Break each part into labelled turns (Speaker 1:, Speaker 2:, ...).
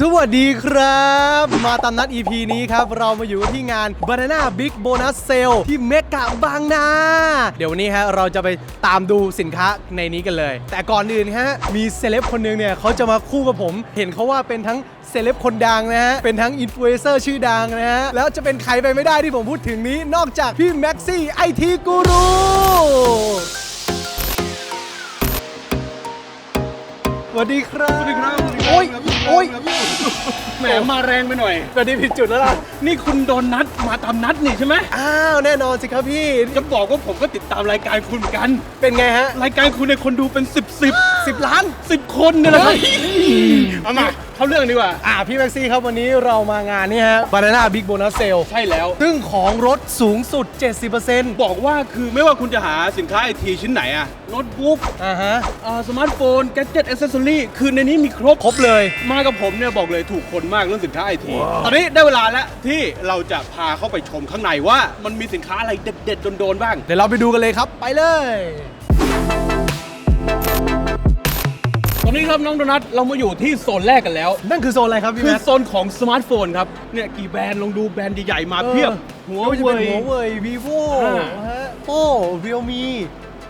Speaker 1: สวัสดีครับ มาตามนัด EP นี้ครับ เรามาอยู่ที่งาน Banana Big Bonus Sale ที่เมกะบางนา เดี๋ยววันนี้ฮะเราจะไปตามดูสินค้าในนี้กันเลย แต่ก่อนอื่นฮะ มีเซเลบคนหนึงเนี่ยเขาจะมาคู่กับผม เห็นเขาว่าเป็นทั้งเซเลบคนดังนะฮะ เป็นทั้งอินฟลูเอนเซอร์ชื่อดังนะฮะ แล้วจะเป็นใครไปไม่ได้ที่ผมพูดถึงนี้ นอกจากพี่แม็กซี่ไอทีกูรูสวัสดีครับ
Speaker 2: สวัสดีครับ
Speaker 1: โอ้ย โอ้ย
Speaker 2: แหมมาแรงไปหน่อย
Speaker 1: สวัสดีผิดจุดแล้วล่ะ
Speaker 2: นี่คุณโดนนัดมาตามนัดนี่ใช่ไหม
Speaker 1: อ้าวแน่นอนสิครับพี่
Speaker 2: จะบอกว่าผมก็ติดตามรายการคุณเหมือนกัน
Speaker 1: เป็นไงฮะ
Speaker 2: รายการคุณในยคนดูเป็น 10 10
Speaker 1: 10 ล้าน
Speaker 2: 10 คนเนี่ยแหละครับเอามา เข้าเรื่องดีกว่า
Speaker 1: อ่าพี่แม็กซี่ครับวันนี้เรามางานนี่ฮะ Banana Big Bonus Sale
Speaker 2: ใช่แล้ว
Speaker 1: ซึ่งของรถสูงสุด 70%
Speaker 2: บอกว่าคือไม่ว่าคุณจะหาสินค้าไอทีชิ้นไหนอะโน้ตบุ๊ก
Speaker 1: อ่าฮะ
Speaker 2: อ่าสมาร์ทโฟน แกจิตอ c เซสซอรี่คือในนี้มีครบ
Speaker 1: ครบเลย
Speaker 2: มากับผมเนี่ยบอกเลยถูกคนมากเรื่องสินค้าไอที ตอนนี้ได้เวลาแล้วที่เราจะพาเข้าไปชมข้างในว่า มันมีสินค้าอะไรเด็ดๆโดนๆบ้าง
Speaker 1: เดี๋ยวเราไปดูกันเลยครับ ไปเลย
Speaker 2: นนี้ครับน้องโดนัทเรามาอยู่ที่โซนแรกกันแล้ว
Speaker 1: นั่นคือโซนอะไรครับพี่
Speaker 2: คือ
Speaker 1: แม็ก
Speaker 2: โซนของสมาร์ทโฟนครับเนี่ยกี่แบรนด์ลองดูแบรนด์ใหญ่ๆมาเพียบหัว
Speaker 1: ไม่ว่าจะ
Speaker 2: เว่
Speaker 1: เป็น
Speaker 2: ย
Speaker 1: หัวเว่ย vivo
Speaker 2: อ่า
Speaker 1: ฮะโอ้เรียวมี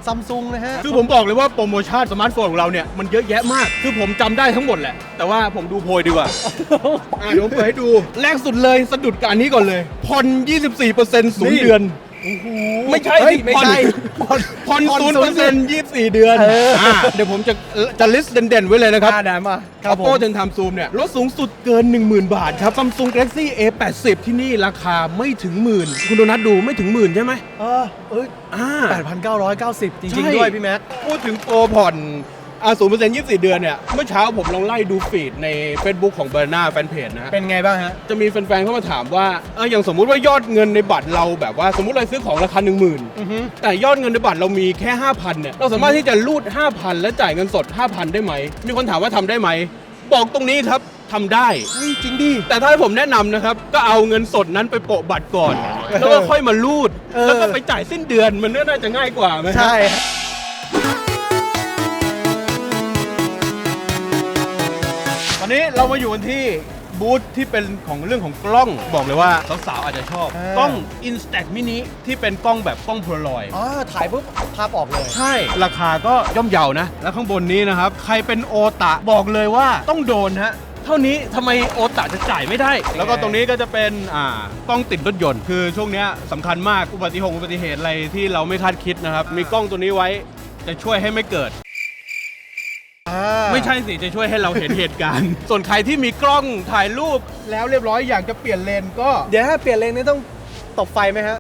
Speaker 1: ซัมซุงนะฮะ
Speaker 2: คือผมบอกเลยว่าโปรโมชั่นสมาร์ทโฟนของเราเนี่ยมันเยอะแยะมาก คือผมจำได้ทั้งหมดแหละ แต่ว่าผมดูโพยดีกว่า อะเดี๋ยวผมเปิดให้ดู แรกสุดเลยสะดุดกับอันนี้ก่อนเลยผ่อน24%ศูนย์เดือน ไม่ใช่
Speaker 1: เฮ้ย
Speaker 2: สิ
Speaker 1: ไม่ใช่
Speaker 2: ผ่อนผ่อน
Speaker 1: ผ่อน
Speaker 2: ศูนย์
Speaker 1: ศู
Speaker 2: เป
Speaker 1: น
Speaker 2: อ
Speaker 1: ย์
Speaker 2: ร์เซ็นต์ยี่สิบสี่เดือน
Speaker 1: เอออะ
Speaker 2: เดี๋ยวผมจะจะลิสต์เด่นๆไว้เลยนะครับ
Speaker 1: อ่าได้มาครับผม
Speaker 2: Oppo ถึงทำซูมเนี่ยลดสูงสุดเกิน 10,000 บาทครับ Samsung Galaxy A80 ที่นี่ราคาไม่ถึงหมื่นคุณโดนัทดูไม่ถึงหมื่นใช่ไหม
Speaker 1: เออเอ้ย
Speaker 2: อ่า
Speaker 1: 8,990 จริง
Speaker 2: ใช่
Speaker 1: ๆ ด้วยพี่แม็ก
Speaker 2: พูดถึงโปรผ่อน อ่าศูนย์เปอร์เซ็นต์ยี่สิบสี่เดือนเนี่ย เมื่อเช้าผมลองไล่ดูฟีดใน Facebook ของ b a r n a แฟนเพจนะฮะ
Speaker 1: เป็นไงบ้างฮะ
Speaker 2: จะมีแฟนๆเข้ามาถามว่าเอออย่างสมมุติว่ายอดเงินในบัตรเราแบบว่าสมมติเราซื้อของราคา1 0,000
Speaker 1: อือฮึ
Speaker 2: แต่ยอดเงินในบัตรเรามีแค่ 5,000เนี่ยเราสามารถที่จะรูด 5,000 และจ่ายเงินสด 5,000 ได้ไหม มีคนถามว่าทำได้ไหม บอกตรงนี้ครับทำได้
Speaker 1: เฮ้ยจริงดิ
Speaker 2: แต่ถ้าให้ผมแนะนำนะครับ ก็เอาเงินสดนั้นไปโปะบัตรก่อน แล้วก็ค่อยมารูด
Speaker 1: เออ
Speaker 2: แล้วก็ไปจ่ายสิ้นเดือนมันน่าจะง่ายกว่าไหม
Speaker 1: ใช่
Speaker 2: อนนี้เรามาอยู่กันที่บูธที่เป็นของเรื่องของกล้องบอกเลยว่าสาวๆอาจจะชอบ
Speaker 1: อ่าก
Speaker 2: ล้อง Instax Mini ที่เป็นกล้องแบบกล้องโพลารอยด์
Speaker 1: อ๋อถ่ายปุ๊บภาพออกเลย
Speaker 2: ใช่ ราคาก็ย่อมเยานะ แล้วข้างบนนี้นะครับ ใครเป็นโอตะบอกเลยว่าต้องโดนฮะ เท่านี้ทำไมโอตะจะจ่ายไม่ได้ แล้วก็ตรงนี้ก็จะเป็น อ่ากล้องติดรถยนต์ คือช่วงเนี้ยสำคัญมาก อุบัติเหตุอุบัติเหตุอะไรที่เราไม่คาดคิดนะครับ มีกล้องตัวนี้ไว้จะช่วยให้ไม่เกิด
Speaker 1: อ่า
Speaker 2: ไม่ใช่สิจะช่วยให้เราเห็นเหตุการณ์ ส่วนใครที่มีกล้องถ่ายรูป แล้วเรียบร้อยอยากจะเปลี่ยนเลนก็
Speaker 1: เดี๋ยวถ้าเปลี่ยนเลนนี่ต้องตบไฟไหมฮะ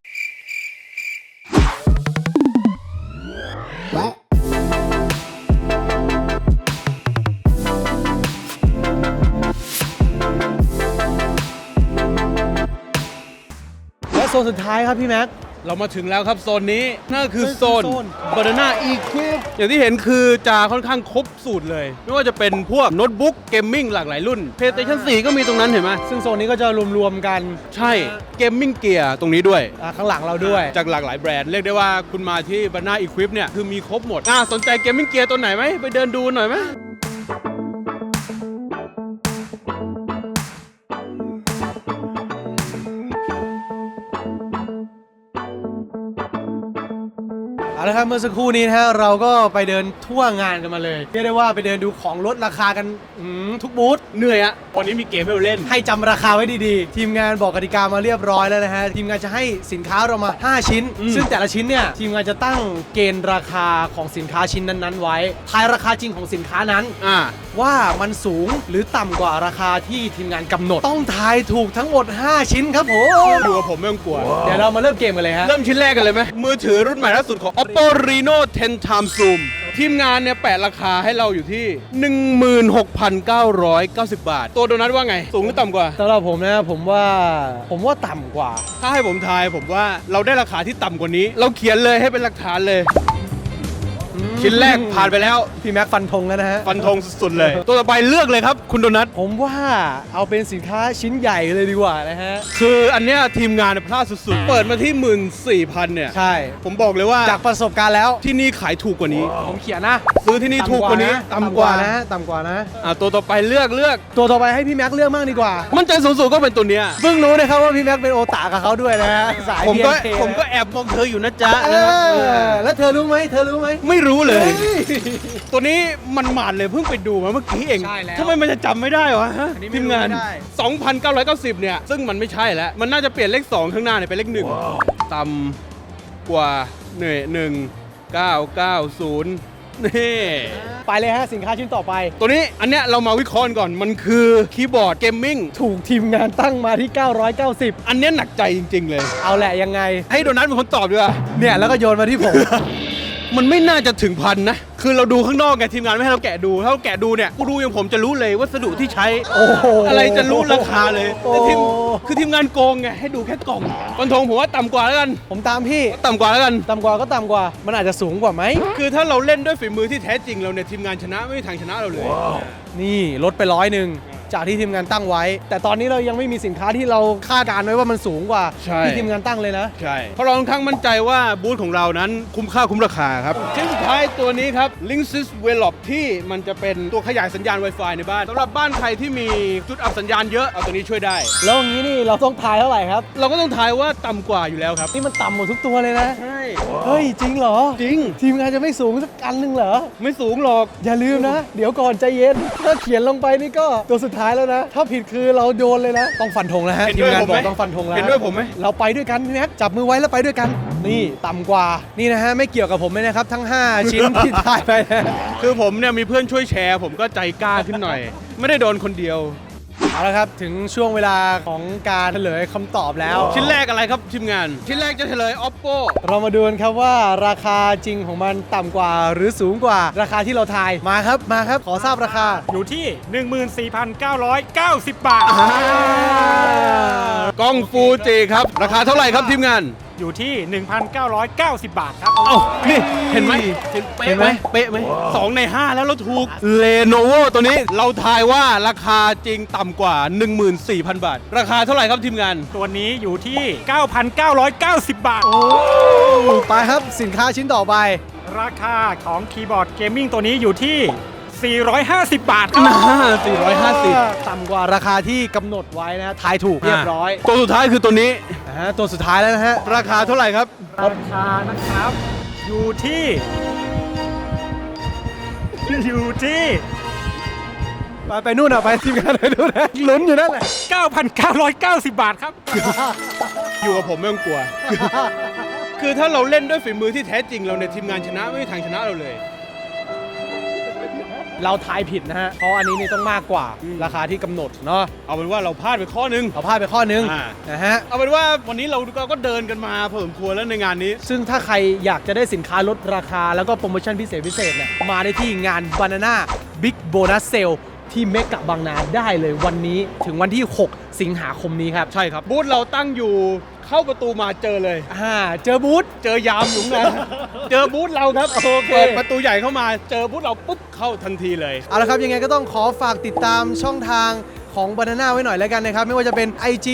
Speaker 1: และโซนสุดท้ายครับพี่แม็ก
Speaker 2: เรามาถึงแล้วครับโซนนี้นั่นก็คือโซน
Speaker 1: โซน
Speaker 2: Banana Equip อย่างที่เห็นคือจะค่อนข้างครบสูตรเลย ไม่ว่าจะเป็นพวกโน้ตบุ๊กเกมมิ่งหลากหลายรุ่น PlayStation 4 ก็มีตรงนั้นเห็นไหม
Speaker 1: ซึ่งโซนนี้ก็จะรวมๆกัน
Speaker 2: ใช่เกมมิ่งเกียร์ตรงนี้ด้วย
Speaker 1: อ่าข้างหลังเราด้วย
Speaker 2: จากหลากหลายแบรนด์ เรียกได้ว่าคุณมาที่ Banana Equip เนี่ยคือมีครบหมดอ่าสนใจเกมมิ่งเกียร์ตัวไหนไหมไปเดินดูหน่อยไหม
Speaker 1: ละครับเมื่อสักครู่นี้นะฮะเราก็ไปเดินทั่วงานกันมาเลยเรียกได้ว่าไปเดินดูของลดราคากันอืมทุกบูธ
Speaker 2: เหนื่อยอะวันนี้มีเกมให้เราเล่น
Speaker 1: ให้จำราคาไว้ดีๆ ทีมงานบอกกติกามาเรียบร้อยแล้วนะฮะทีมงานจะให้สินค้าเรามา 5 ชิ้น
Speaker 2: อืม
Speaker 1: ซึ่งแต่ละชิ้นเนี่ยทีมงานจะตั้งเกณฑ์ราคาของสินค้าชิ้นนั้นๆ ไว้ทายราคาจริงของสินค้านั้น
Speaker 2: อ่า
Speaker 1: ว่ามันสูงหรือต่ำกว่าราคาที่ทีมงานกำหนด ต้องทายถูกทั้งหมด 5 ชิ้นครับผม
Speaker 2: อยู่กับผมไม่ต้องกลัว
Speaker 1: เดี๋ยวเรามาเริ่มเกมกันเลยฮะ
Speaker 2: เริ่มชิ้นแรกกันเลยไหมมือถือรุ่นใหม่ล่าสุดของ Oppo Reno 10 Time Zoom ทีมงานเนี่ยแปะราคาให้เราอยู่ที่ 16,990 บาท ตัวโดนัทว่าไง สูงหรือต่ำกว่า
Speaker 1: สำหรับผมนะผมว่าผมว่าต่ำกว่า
Speaker 2: ถ้าให้ผมทายผมว่าเราได้ราคาที่ต่ำกว่านี้ เราเขียนเลยให้เป็นหลักฐานเลย
Speaker 1: อืม
Speaker 2: ชิ้นแรกผ่านไปแล้ว
Speaker 1: พี่แม็กฟันธงแล้วนะฮะ
Speaker 2: ฟันธงสุดๆเลย ตัวต่อไปเลือกเลยครับ คุณโดนัท
Speaker 1: ผมว่าเอาเป็นสินค้าชิ้นใหญ่เลยดีกว่านะฮะ
Speaker 2: คืออันเนี้ยทีมงานเนี่ยพลาดสุดๆ เปิดมาที่14,000เนี่ย
Speaker 1: ใช่
Speaker 2: ผมบอกเลยว่า
Speaker 1: จากประสบการณ์แล้ว
Speaker 2: ที่นี่ขายถูกกว่านี้
Speaker 1: ผมเขียนนะ
Speaker 2: ซื้อที่นี่ถูกกว่านี้
Speaker 1: ต่ำกว่านะต่ำกว่านะ
Speaker 2: อะตัวต่อไปเลือกเลือก
Speaker 1: ตัวต่อไปให้พี่แม็กเลือกมากดีกว่า
Speaker 2: มั่นใจสูงสุดก็เป็นตัวเนี้ย
Speaker 1: เพิ่งรู้นะครับว่าพี่แม็กเป็นโอตากับเขาด้วยนะฮะสาย
Speaker 2: ผมก็
Speaker 1: BNK
Speaker 2: ผมก็แอบมองเธออยู่นะจ๊ะ
Speaker 1: เอ
Speaker 2: นะฮะ
Speaker 1: อแล้วเธอรู้ไหมเธอรู้ไหม
Speaker 2: ไม่รู้เลย
Speaker 1: เฮ้ย
Speaker 2: ตัวนี้มันหมาดเลยเพิ่งไปดูมาเมื่อกี้เอง
Speaker 1: ใช่แล้ว
Speaker 2: ทำไมมันจะจำไม่ได้วะฮะ
Speaker 1: อันนี้ไม่
Speaker 2: ทีมงาน
Speaker 1: รู้ไม่ได้
Speaker 2: 2,990 เนี่ย ซึ่งมันไม่ใช่แล้ว มันน่าจะเปลี่ยนเลข 2 ข้างหน้าเนี่ยเป็นเลขหนึ่งต่ำกว่าหน่วยหนึ่งเก้าเก้าศูนย์นี่
Speaker 1: ไปเลยฮะสินค้าชิ้นต่อไป
Speaker 2: ตัวนี้อันเนี้ยเรามาวิเคราะห์กันก่อน มันคือคีย์บอร์ดเกมมิ่ง
Speaker 1: ถูกทีมงานตั้งมาที่ 990
Speaker 2: อันเนี้ยหนักใจจริง ๆ เลย
Speaker 1: เอาแหละยังไง
Speaker 2: ให้โดนัทเป็นคนตอบดีกว่า
Speaker 1: เนี่ยแล้วก็โยนมาที่ผม
Speaker 2: มันไม่น่าจะถึงพันนะ คือเราดูข้างนอกไงทีมงานไม่ให้เราแกะดู ถ้าเราแกะดูเนี่ยกูดูอย่างผมจะรู้เลยวัสดุที่ใช้
Speaker 1: โอ้โห
Speaker 2: อะไรจะรู้ราคาเลย
Speaker 1: โอ้
Speaker 2: แต่ทีมคือทีมงานโกงไงให้ดูแค่กล่องฟันธงผมว่าต่ำกว่าแล้วกัน
Speaker 1: ผมตามพี่
Speaker 2: ต่ำกว่าแล้วกัน
Speaker 1: ต่ำกว่าก็ต่ำกว่า มันอาจจะสูงกว่าไหม
Speaker 2: คือถ้าเราเล่นด้วยฝีมือที่แท้จริงเราเนี่ยทีมงานชนะไม่มีทางชนะเราเลย
Speaker 1: นี่ลดไปร้อยหนึ่ง จากที่ทีมงานตั้งไว้ แต่ตอนนี้เรายังไม่มีสินค้าที่เราคาดการณ์ไว้ว่ามันสูงกว่า
Speaker 2: ใช่
Speaker 1: ที่ทีมงานตั้งเลยนะ
Speaker 2: ใช่ เพราะเราค่อนข้างมั่นใจว่าบูธของเรานั้นคุ้มค่าคุ้มราคาครับชิ้นสุดท้ายตัวนี้ครับ Linksys w e l o p ที่มันจะเป็นตัวขยายสัญญาณ Wi-Fi ในบ้านสำหรับบ้านใครที่มีจุดอับสัญญาณเยอะเอาตัวนี้ช่วยได้
Speaker 1: แล้วอย่างนี้นี่เราต้องทายเท่าไหร่ครับ
Speaker 2: เราก็ต้องทายว่าต่ำกว่าอยู่แล้วครับ
Speaker 1: นี่มันต่ำหมดทุกตัวเลยนะ
Speaker 2: ใช่
Speaker 1: เฮ้ยจริงเหรอ
Speaker 2: จริง
Speaker 1: ทีมงานจะไม่สูงสักอันหนึ่งเหรอ
Speaker 2: ไม่สูงหรอก
Speaker 1: อย่าลืมนะ เดี๋ยวก่อนใจเย็น ถ้าเขียนลงไปนี่ก็ตัวสุดท้ายแล้วนะ ถ้าผิดคือเราโดนเลยนะ ต้องฟันธงแล้วฮะ
Speaker 2: เห็น
Speaker 1: ที
Speaker 2: ด้
Speaker 1: ม
Speaker 2: วย
Speaker 1: งาน
Speaker 2: ผม
Speaker 1: บอ
Speaker 2: ไหม
Speaker 1: กต้องฟันธงแล้ว
Speaker 2: เห็นด้วยผมไหม
Speaker 1: เราไปด้วยกันพี่แม็กจับมือไว้แล้วไปด้วยกัน นี่ต่ำกว่านี่นะฮะไม่เกี่ยวกับผมเลยนะครับทั้ง 5 ชิ้นที่ทายไปนะ
Speaker 2: คือผมเนี่ยมีเพื่อนช่วยแชร์ ผมก็ใจกล้าขึ้นหน่อย ไม่ได้โดนคนเดียว
Speaker 1: เอาละครับ ถึงช่วงเวลาของการเฉลยคำตอบแล้ว
Speaker 2: ชิ้นแรกอะไรครับทีมงาน ชิ้นแรกจะเฉลย oppo
Speaker 1: เรามาดูกันครับว่าราคาจริงของมันต่ำกว่าหรือสูงกว่าราคาที่เราทายมาครับมาครับ ขอทราบราคา
Speaker 3: อยู่ที่ 14,990 บาท
Speaker 2: กล้องฟูจิครับ ราคาเท่าไหร่ครับทีมงาน
Speaker 3: อยู่ที่ 1,990 บาทครับ
Speaker 2: เอ้านี่เห็นไหมเห็น
Speaker 1: เห็นไหม
Speaker 2: เป๊ะไหมสองใน 5 แล้วเราถูก Lenovo ตัวนี้เราทายว่าราคาจริงต่ำกว่า 14,000 บาท ราคาเท่าไหร่ครับทีมงาน
Speaker 3: ตัวนี้อยู่ที่ 9,990 บาท
Speaker 1: ไปครับสินค้าชิ้นต่อไป
Speaker 3: ราคาของคีย์บอร์ดเกมมิ่งตัวนี้อยู่ที่ 450 บาทครับ
Speaker 2: น่า450
Speaker 1: ต่ำกว่าราคาที่กำหนดไว้นะทายถูกเรียบร้อย
Speaker 2: ตัวสุดท้ายคือตัวนี้
Speaker 1: นะฮะตัวสุดท้ายแล้วนะฮะ
Speaker 2: ราคาเท่าไหร่ครับ
Speaker 3: ราคานะครับ อยู่ที่ อยู่ที่
Speaker 1: ไปไปนู่นอะ ไปทีมงานไปนู่นนะลุ้นอยู่นั่นแหละ
Speaker 3: 9,990 บาทครับ
Speaker 2: อยู่กับผมไม่ต้องกลัว คือถ้าเราเล่นด้วยฝีมือที่แท้จริงเราในยทีมงานชนะไม่มีทางชนะเราเลย
Speaker 1: เราทายผิดนะฮะ เพราะอันนี้นี่ต้องมากกว่าราคาที่กำหนดเนาะ
Speaker 2: เอาเป็นว่าเราพลาดไปข้อนึง
Speaker 1: เราพลาดไปข้อนึง
Speaker 2: อ่า
Speaker 1: นะฮะ
Speaker 2: เอาเป็นว่าวันนี้เราก็เดินกันมาพอสมควรแล้วในงานนี้
Speaker 1: ซึ่งถ้าใครอยากจะได้สินค้าลดราคาแล้วก็โปรโมชั่นพิเศษพิเศษเนี่ยมาได้ที่งาน Banana Big Bonus Sale ที่เมกะบางนาได้เลยวันนี้ถึงวันที่ 6 สิงหาคมนี้ครับ
Speaker 2: ใช่ครับ บูธเราตั้งอยู่เข้าประตูมาเจอเลย
Speaker 1: อ่า เจอบูธ
Speaker 2: เจอยามอยู่นะ เจอบูธเราครับ
Speaker 1: โอเค
Speaker 2: เปิดประตูใหญ่เข้ามาเจอบูธเราปุ๊บ เข้าทันทีเลย
Speaker 1: เอาละครับยังไงก็ต้องขอฝากติดตามช่องทาง ของ Banana ไว้หน่อยแล้วกันนะครับ ไม่ว่าจะเป็น IG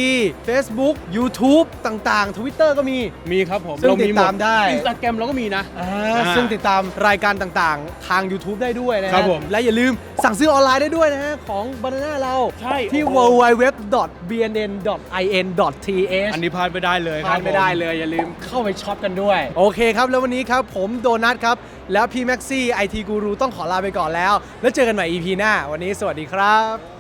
Speaker 1: Facebook YouTube ต่างๆ Twitter ก็มี
Speaker 2: มีครับผม
Speaker 1: ซึ่ง
Speaker 2: เรามี
Speaker 1: ติดตามได้
Speaker 2: อินสตาแกรมเราก็มีนะ
Speaker 1: อ่า
Speaker 2: อ่า
Speaker 1: ซึ่งติดตามรายการต่างๆ ทาง YouTube ได้ด้วยนะฮะ
Speaker 2: ครับผม
Speaker 1: และอย่าลืมสั่งซื้อออนไลน์ได้ด้วยนะฮะ ของ Banana เรา
Speaker 2: ใช่
Speaker 1: ที่
Speaker 2: โอ้โห
Speaker 1: www.bnn.in.th
Speaker 2: อันนี้พลาดไม่ได้เลย
Speaker 1: พลาดไม่ได้เลย อย่าลืมเข้าไปช็อปกันด้วย โอเคครับ แล้ววันนี้ครับ ผมโดนัทครับ แล้วพี่แม็กซี่ไอทีกูรูต้องขอลาไปก่อนแล้ว แล้วเจอกันใหม่ EP หน้า วันนี้สวัสดีครับ